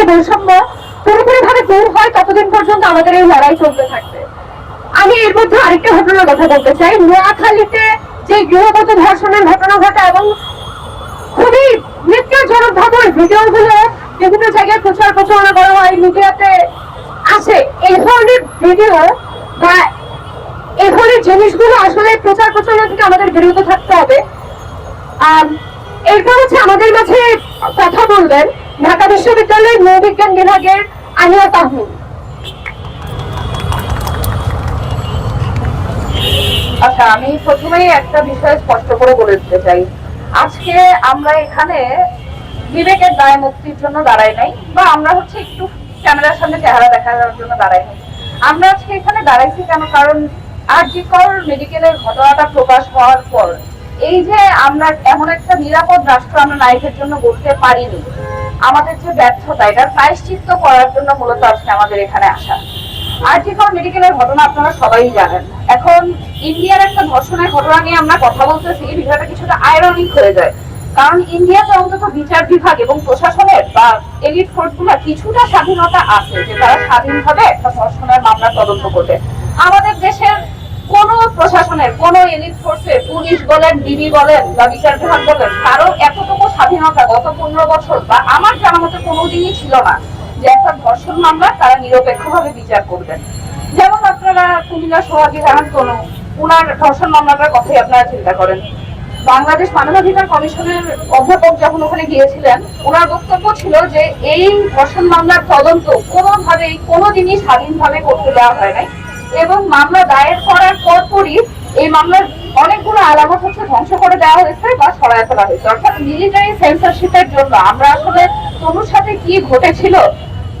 এই বৈষম্য পুরোপুরি ভাবে দূর হয় ততদিন পর্যন্ত আমাদের এই লড়াই চলতে থাকবে। আমি এর মধ্যে আরেকটা ঘটনার কথা বলতে চাই। নোয়াখালীতে যে গৃহগত ধর্ষণের ঘটনা ঘটে এবং খুবই নিত্যজনক ভাবে ভিডিও গুলো বিভিন্ন জায়গায় প্রচার প্রচারণা করা হয়, মিডিয়াতে আছে এই ধরনের ভিডিও বা এই ধরনের জিনিসগুলো আসলে প্রচার প্রচারণা থেকে আমাদের বিরত থাকতে হবে। এরপর হচ্ছে আমাদের মাঝে কথা বলবেন। ঢাকা বিশ্ববিদ্যালয়ের নৌবিজ্ঞান বিভাগের আনিয়া তাহমিদ। আচ্ছা আমি প্রথমেই একটা বিষয় স্পষ্ট করে বলে দিতে চাই। আজকে আমরা এখানে বিবেকের দায় মুক্তির জন্য দাঁড়াই নাই, বা আমরা হচ্ছে একটু ক্যামেরার সামনে চেহারা দেখানোর জন্য দাঁড়াই নাই। আমরা আজকে এখানে দাঁড়াইছি কেন? কারণ আরজিকর মেডিকেলের ঘটনাটা প্রকাশ হওয়ার পর, এই যে আমরা এমন একটা নিরাপদ রাষ্ট্র আমরা নারীদের জন্য গড়তে পারিনি আমাদের যে ব্যর্থতা এটার প্রায়শ্চিত্ত করার জন্য মূলত আজকে আমাদের এখানে আসা। আর্টিকল মেডিকেলের ঘটনা আপনারা সবাই জানেন। এখন ইন্ডিয়ার একটা ধর্ষণের ঘটনা নিয়ে আমরা কথা বলতেছি বিষয়টা কিছুটা আয়রনিক হয়ে যায়। কারণ ইন্ডিয়াতে অন্তত বিচার বিভাগ এবং প্রশাসনের বা এলিট ফোর্স কিছুটা স্বাধীনতা আছে যে তারা স্বাধীনভাবে একটা ধর্ষণের মামলা তদন্ত করবে। আমাদের দেশের কোন প্রশাসনের, কোন ফোর্সে পুলিশ বলেন ডিবি বলেন বা বিচার বিভাগ বলেন, কারও এতটুকু স্বাধীনতা গত পনেরো বছর বা আমার জানা কোনোদিনই ছিল না যে একটা ধর্ষণ মামলা তারা নিরপেক্ষভাবে বিচার করবেন। যেমন আপনারা কুমিল্লা সোহাগী উনার ধর্ষণ মামলাটার কথাই আপনারা চিন্তা করেন। বাংলাদেশ মানবাধিকার কমিশনের অধ্যাপক যখন ওখানে গিয়েছিলেন ওনার বক্তব্য ছিল যে এই ধর্ষণ মামলার তদন্ত কোনোভাবেই, কোনোদিনই স্বাধীনভাবে করতে দেওয়া হয় নাই। এবং মামলা দায়ের করার পরপরই এই মামলার অনেকগুলো আলামত হচ্ছে ধ্বংস করে দেওয়া হয়েছে বা সরায় ফেলা হয়েছে। অর্থাৎ মিলিটারি সেন্সরশিপের জন্য আমরা আসলে তনুর সাথে কি ঘটেছিল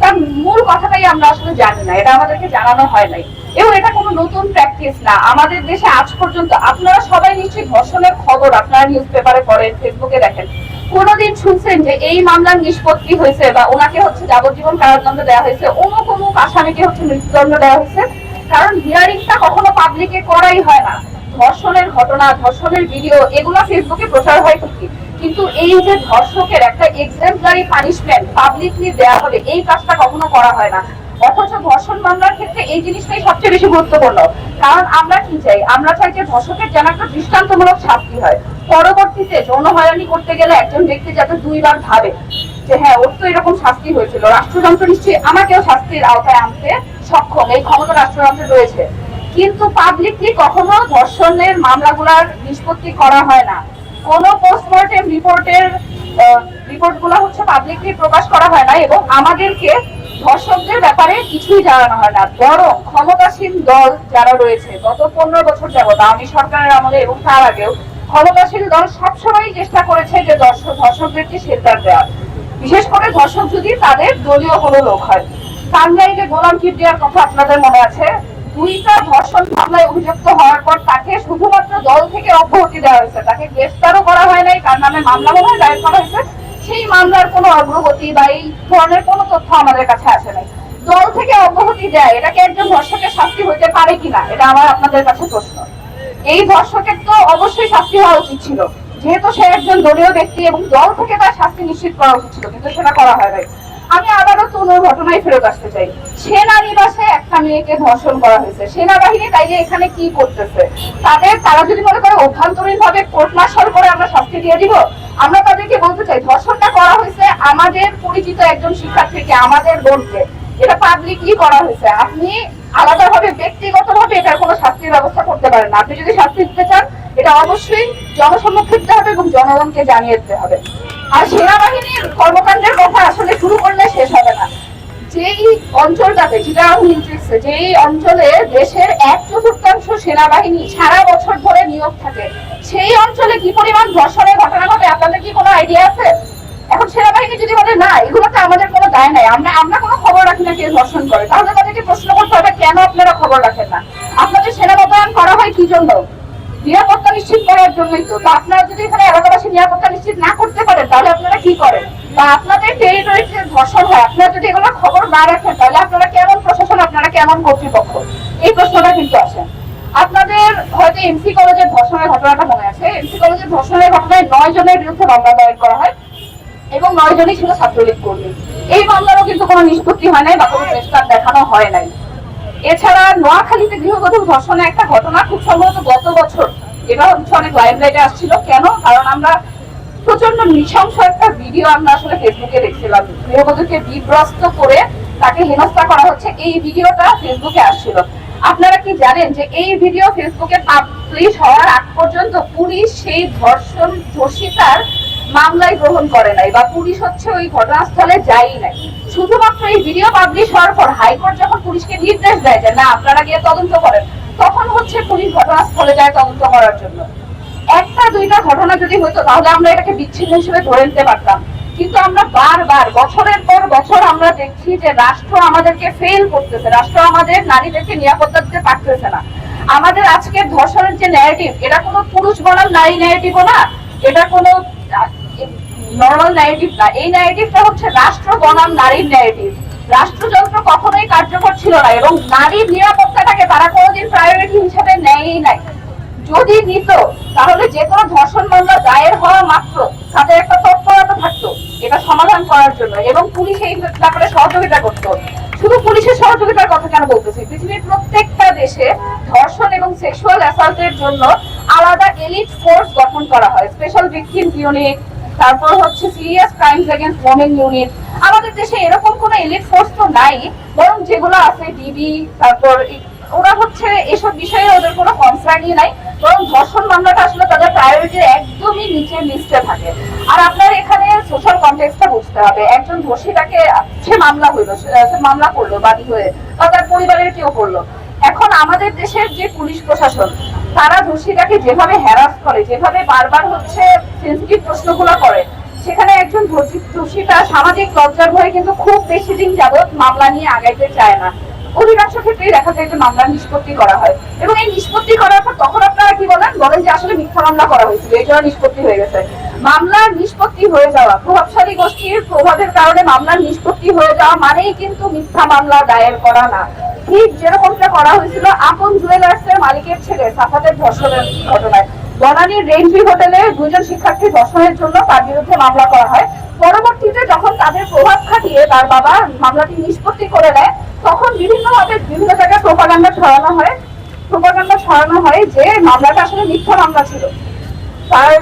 তার মূল কথাটাই আমরা আসলে জানি না। এটা আমাদেরকে জানানো হয় নাই। এবং এটা কোনো নতুন প্র্যাকটিস না। আমাদের দেশে আজ পর্যন্ত আপনারা সবাই নিশ্চয়ই ধর্ষণের খবর আপনারা নিউজ পেপারে পড়েন ফেসবুকে দেখেন। কোনোদিন শুনছেন যে এই মামলার নিষ্পত্তি হয়েছে বা ওনাকে হচ্ছে যাবজ্জীবন কারাদণ্ড দেওয়া হয়েছে, অমুক অমুক আসামিকে হচ্ছে মৃত্যুদণ্ড দেওয়া হয়েছে। পাবলিকে করাই হয় না। ধর্ষণের ঘটনা, ধর্ষণের ভিডিও এগুলো ফেসবুকে প্রচার হয় ঠিকই। কিন্তু এই যে ধর্ষকের একটা এক্সাম্পলারি পানিশমেন্ট পাবলিকলি দেওয়া হবে এই কাজটা কখনো করা হয় না। অথচ ধর্ষণ মামলার ক্ষেত্রে এই জিনিসটাই সবচেয়ে বেশি গুরুত্বপূর্ণ। কারণ আমরা কি চাই? আমরা চাই যে ধর্ষকের যেন একটা দৃষ্টান্তমূলক শাস্তি হয়। পরবর্তীতে যৌন হয়রানি করতে গেলে একজন ব্যক্তি যাতে দুইবার ভাবে যে হ্যাঁ ওর তো এরকম শাস্তি হয়েছিল। রাষ্ট্রযন্ত্র নিশ্চয়ই আমাকেও শাস্তির আওতায় আনতে সক্ষম। এই ক্ষমতা রাষ্ট্রযন্ত্রে রয়েছে। কিন্তু পাবলিকলি কখনো ধর্ষণের মামলাগুলার নিষ্পত্তি করা হয় না। কোন পোস্টমর্টেম রিপোর্টের রিপোর্টগুলো হচ্ছে পাবলিকলি প্রকাশ করা হয় না এবং আমাদেরকে ধর্ষকদের ব্যাপারে কিছুই জানানো হয় না। বরং ক্ষমতাসীন দল যারা রয়েছে, গত পনেরো বছর যাবত আমি সরকারের আমলে এবং তার আগেও ক্ষমতাসীন দল সবসময় চেষ্টা করেছে যে দর্শক ধর্ষকদেরকে শেল্টার দেওয়ার। বিশেষ করে ধর্ষক যদি তাদের দলীয় কোনো লোক হয়। টাঙ্গাইলে গোলাম কিবরিয়ার কথা আপনাদের মনে আছে? দুইটা ধর্ষণ মামলায় অভিযুক্ত হওয়ার পর তাকে শুধুমাত্র দল থেকে অব্যাহতি দেওয়া হয়েছে। তাকে গ্রেফতারও করা হয় নাই, তার নামে মামলা মনে হয় দায়ের করা হয়েছে। সেই মামলার কোনো অগ্রগতি বা এই ধরনের কোনো তথ্য আমাদের কাছে আসে নাই। দল থেকে অব্যাহতি দেয় এটাকে একজন ধর্ষকের শাস্তি হইতে পারে কিনা, এটা আমার আপনাদের কাছে প্রশ্ন। এই ধর্ষকের তো অবশ্যই শাস্তি হওয়া উচিত ছিল। যেহেতু সে একজন দলীয় ব্যক্তি এবং দল থেকে তার শাস্তি নিশ্চিত করা উচিত ছিল, কিন্তু সেটা করা হয় নাই। আমি আবারও তনুর ঘটনায় ফেরত আসতে চাই। সেনানিবাসে একটা মেয়েকে ধর্ষণ করা হয়েছে। সেনাবাহিনী তাইলে এখানে কি করতেছে? তাদের, তারা যদি মনে করে অভ্যন্তরীণ ভাবে কোর্ট মার্শাল করে আমরা শাস্তি দিয়ে দিব, আমরা তাদেরকে বলতে চাই, ধর্ষণটা করা হয়েছে আমাদের পরিচিত একজন শিক্ষার্থীকে, আমাদের বোনকে। এটা পাবলিকলি করা হয়েছে। আপনি আলাদা আলাদাভাবে, ব্যক্তিগতভাবে এটার কোনো শাস্তির ব্যবস্থা করতে পারেন আপনি যদি শাস্তি দিতে চান, এটা অবশ্যই জনসম্মুখে দিতে হবে এবং জনগণকে জানিয়ে দিতে হবে। আর সেনাবাহিনীর কর্মকাণ্ডের কথা আসলে শুরু করলে শেষ হবে না। যেই অঞ্চলটাতে যেটা যেই অঞ্চলে দেশের এক চতুর্থাংশ সেনাবাহিনী সারা বছর ধরে নিয়োগ থাকে, সেই অঞ্চলে কি পরিমাণ ধর্ষণের ঘটনা ঘটে? আপনাদের কি কোনো আইডিয়া আছে? এখন সেনাবাহিনী যদি বলে, না এগুলোতে আমাদের কোনো দায় নাই, আমরা আমরা কোনো খবর রাখি না কে ধর্ষণ করে। তাহলে তাদেরকে প্রশ্ন করতে হবে, কেন আপনারা খবর রাখেন না? আপনাদের সেনা মোতায়েন করা হয় কি জন্য? নিরাপত্তা নিশ্চিত করার জন্যই তো। আপনারা যদি এখানে এলাকাবাসী নিরাপত্তা নিশ্চিত না করতে পারেন, তাহলে আপনারা কি করেন? বা আপনাদের টেরিটরিতে ধর্ষণ হয়, আপনারা যদি এগুলো খবর না রাখেন, তাহলে আপনারা কেমন প্রশাসন, আপনারা কেমন কর্তৃপক্ষ? এই প্রশ্নটা কিন্তু আসে। আপনাদের হয়তো এমসি কলেজের ধর্ষণের ঘটনাটা মনে আছে। এমসি কলেজের ধর্ষণের ঘটনায় নয় জনের বিরুদ্ধে মামলা দায়ের করা হয় এবং নয় জনই ছিল ছাত্রলীগ কর্মী। এই মামলারও কিন্তু কোনো নিষ্পত্তি হয় নাই বা কোনো দেখানো হয় নাই। এছাড়া নোয়াখালীতে গৃহবধূ ধর্ষণের একটা ঘটনা খুব সম্ভবত গত বছর। এটা হচ্ছে অনেক লাইমলাইটে আসছিল। কেন? কারণ আমরা প্রচণ্ড নৃশংস একটা ভিডিও আমরা আসলে ফেসবুকে দেখছিলাম। গৃহবধূকে বিভ্রস্ত করে তাকে হেনস্থা করা হচ্ছে। এই ভিডিওটা ফেসবুকে আসছিল। আপনারা কি জানেন যে এই ভিডিও ফেসবুকে পাবলিশ হওয়ার আগ পর্যন্ত পুলিশ সেই ধর্ষণ ধর্ষিতার মামলায় গ্রহণ করে নাই বা পুলিশ হচ্ছে ওই ঘটনাস্থলে যায়ই নাই। শুধুমাত্র এই ভিডিও পাবলিশ হওয়ার পর হাইকোর্ট যখন পুলিশকে নির্দেশ দেয় যে, না, আপনারা গিয়ে তদন্ত করেন, তখন হচ্ছে পুলিশ ঘটনাস্থলে যায় তদন্ত করার জন্য। একটা, দুইটা ঘটনা যদি হতো, তাহলে আমরা এটাকে বিচ্ছিন্ন হিসেবে ধরে নিতে পারতাম। কিন্তু আমরা বারবার, বছরের পর বছর আমরা দেখছি যে রাষ্ট্র আমাদেরকে ফেল করতেছে। রাষ্ট্র আমাদের নারীদেরকে নিরাপত্তা দিতে পারতেছে না। আমাদের আজকের ধর্ষণের যে ন্যারেটিভ এটা কোনো পুরুষ বনাম নারী ন্যারেটিভও না। এটা কোনো নর্মাল ন্যারেটিভ না, এই ন্যারেটিভটা হচ্ছে রাষ্ট্র, বনাম, নারীর ন্যারেটিভ রাষ্ট্রযন্ত্র কখনোই কার্যকর ছিল না এবং নারীর নিরাপত্তাটাকে তারা কোনোদিন প্রায়োরিটি হিসেবে নেয়ই নাই। যদি নিত, তাহলে যে কোনো ধর্ষণ মামলা দায়ের হওয়া মাত্র তাদের একটা তৎপরতা থাকতো। এটা সমাধান করার জন্য এবং পুলিশ এই ব্যাপারে সহযোগিতা করত। শুধু পুলিশের সহযোগিতার কথা কেন বলতেছি? পৃথিবীর প্রত্যেকটা দেশে ধর্ষণ এবং সেক্সুয়াল অ্যাসাল্টের জন্য আলাদা এলিট ফোর্স গঠন করা হয়। স্পেশাল ভিকটিম ইউনিট তারপর হচ্ছে serious crimes against women unit আমাদের দেশে এরকম কোনো এলিট ফোর্স তো নাই, বরং যেগুলো আছে ডিবি তারপর ওরা হচ্ছে এসব বিষয়ে ওদের কোনো কনসার্নই নাই, বরং ধর্ষণ মামলাটা আসলে তাদের প্রায়োরিটির একদমই নিচের লিস্টে থাকে। আর আপনার এখানে সোশ্যাল কনটেক্সটটা বুঝতে হবে। একজন ধর্ষিতাকে সে মামলা হইল সে মামলা করল, বাদী হয়ে, বা তার পরিবারের কেউ করল। এখন আমাদের দেশের যে পুলিশ প্রশাসন তারা দোষীটাকে যেভাবে হ্যারাস করে, যেভাবে বারবার হচ্ছে সেন্সিটিভ প্রশ্নগুলো করে, সেখানে একজন দোষীটা সামাজিক লজ্জার হয়ে কিন্তু খুব বেশি দিন যাবৎ মামলা নিয়ে আগাইতে চায় না। অধিকাংশ ক্ষেত্রে দেখা যায় যে মামলা নিষ্পত্তি করা হয়। এবং এই নিষ্পত্তি করার পর তখন আপনারা কি বলেন? বলেন যে আসলে মিথ্যা মামলা করা হয়েছিল, এই জন্য নিষ্পত্তি হয়ে গেছে। মামলার নিষ্পত্তি হয়ে যাওয়া। প্রভাবশালী গোষ্ঠীর প্রভাবের কারণে মামলার নিষ্পত্তি হয়ে যাওয়া মানেই কিন্তু মিথ্যা মামলা দায়ের করা না। ঠিক যেরকমটা করা হয়েছিল আপন জুয়েলার্স এর মালিকের ছেলে সাফাতের ধর্ষণের ঘটনায়। বনানীর রেঞ্জি হোটেলে দুজন শিক্ষার্থী ধর্ষণের জন্য তার বিরুদ্ধে মামলা করা হয়। পরবর্তীতে যখন তাদের প্রভাব খাটিয়ে তার বাবা মামলাটি নিষ্পত্তি করে নেয়, তখন বিভিন্নভাবে বিভিন্ন জায়গায় প্রোপাগান্ডা ছড়ানো হয়। প্রোপাগান্ডা ছড়ানো হয় যে মামলাটা আসলে মিথ্যা মামলা ছিল। তার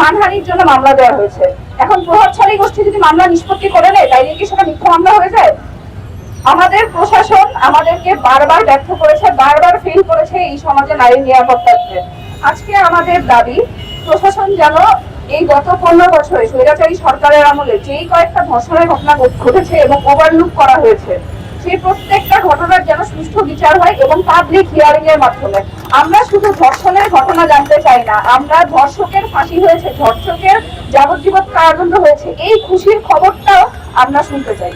মানহানির জন্য মামলা দেওয়া হয়েছে। এখন প্রভাবশালী গোষ্ঠী যদি মামলা নিষ্পত্তি করে নেয়, তাইলে কি সেটা মিথ্যা মামলা হয়ে যায়? আমাদের প্রশাসন আমাদেরকে বারবার ব্যর্থ করেছে, বারবার ফেল করেছে এই সমাজে নারী নিরাপত্তাতে আজকে আমাদের দাবি, প্রশাসন যেন এই গত পনেরো বছরে স্বৈরাচারী সরকারের আমলে যেই কয়েকটা ধর্ষণের ঘটনা ঘটেছে এবং ওভারলুক করা হয়েছে সেই প্রত্যেকটা ঘটনার যেন সুষ্ঠু বিচার হয় এবং পাবলিক হিয়ারিং এর মাধ্যমে। আমরা শুধু ধর্ষণের ঘটনা জানতে চাই না, আমরা ধর্ষকের ফাঁসি হয়েছে, ধর্ষকের যাবজ্জীবন কারাদণ্ড হয়েছে, এই খুশির খবরটাও আমরা শুনতে চাই।